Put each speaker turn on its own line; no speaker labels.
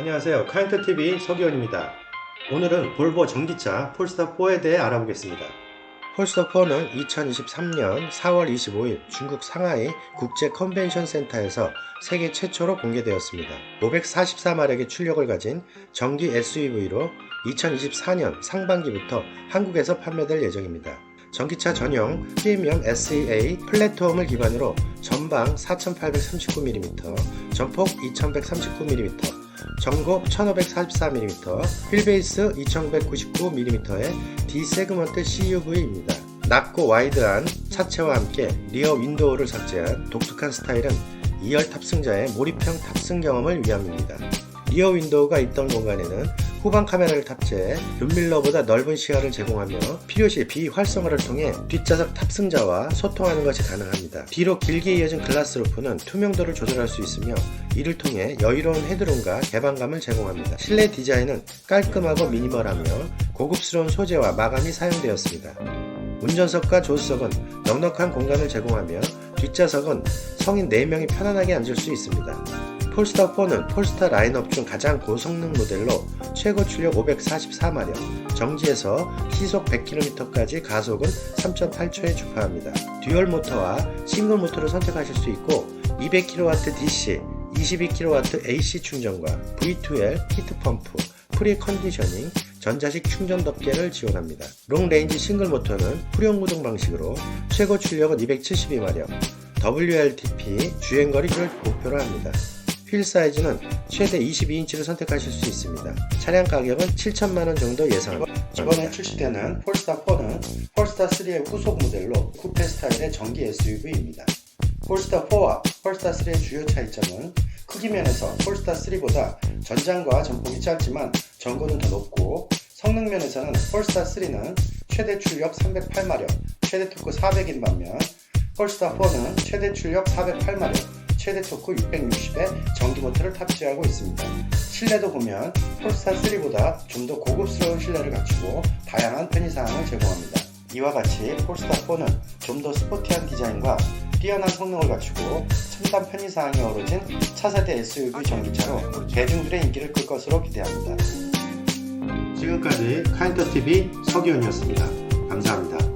안녕하세요. 카인터TV 서기원입니다. 오늘은 볼보 전기차 폴스타4에 대해 알아보겠습니다. 폴스타4는 2023년 4월 25일 중국 상하이 국제 컨벤션 센터에서 세계 최초로 공개되었습니다. 544마력의 출력을 가진 전기 SUV로 2024년 상반기부터 한국에서 판매될 예정입니다. 전기차 전용 프리미엄 SEA 플랫폼을 기반으로 전방 4839mm, 전폭 2139mm, 전곡 1544mm, 휠베이스 2199mm의 D 세그먼트 CUV입니다. 낮고 와이드한 차체와 함께 리어 윈도우를 삭제한 독특한 스타일은 2열 탑승자의 몰입형 탑승 경험을 위함입니다. 리어 윈도우가 있던 공간에는 후방 카메라를 탑재해 룸밀러보다 넓은 시야를 제공하며 필요시 비활성화를 통해 뒷좌석 탑승자와 소통하는 것이 가능합니다. 뒤로 길게 이어진 글라스 루프는 투명도를 조절할 수 있으며 이를 통해 여유로운 헤드룸과 개방감을 제공합니다. 실내 디자인은 깔끔하고 미니멀하며 고급스러운 소재와 마감이 사용되었습니다. 운전석과 조수석은 넉넉한 공간을 제공하며 뒷좌석은 성인 4명이 편안하게 앉을 수 있습니다. 폴스타 4는 폴스타 라인업 중 가장 고성능 모델로 최고 출력 544마력, 정지에서 시속 100km까지 가속은 3.8초에 주파합니다. 듀얼 모터와 싱글 모터를 선택하실 수 있고 200kW DC, 22kW AC 충전과 V2L 히트 펌프, 프리 컨디셔닝, 전자식 충전 덮개를 지원합니다. 롱 레인지 싱글 모터는 후륜 구동 방식으로 최고 출력은 272마력, WLTP 주행거리를 목표로 합니다. 휠 사이즈는 최대 22인치를 선택하실 수 있습니다. 차량 가격은 7천만원 정도 예상합니다. 이번에 출시되는 폴스타4는 폴스타3의 후속 모델로 쿠페 스타일의 전기 SUV입니다. 폴스타4와 폴스타3의 주요 차이점은 크기 면에서 폴스타3보다 전장과 전폭이 짧지만 전고는 더 높고 성능 면에서는 폴스타3는 최대 출력 308마력, 최대 토크 400인 반면 폴스타4는 최대 출력 408마력, 최대 토크 660의 전기 모터를 탑재하고 있습니다. 실내도 보면 폴스타 3보다 좀 더 고급스러운 실내를 갖추고 다양한 편의사항을 제공합니다. 이와 같이 폴스타 4는 좀 더 스포티한 디자인과 뛰어난 성능을 갖추고 첨단 편의사항이 어우러진 차세대 SUV 전기차로 대중들의 인기를 끌 것으로 기대합니다. 지금까지 카인터TV 서기현이었습니다. 감사합니다.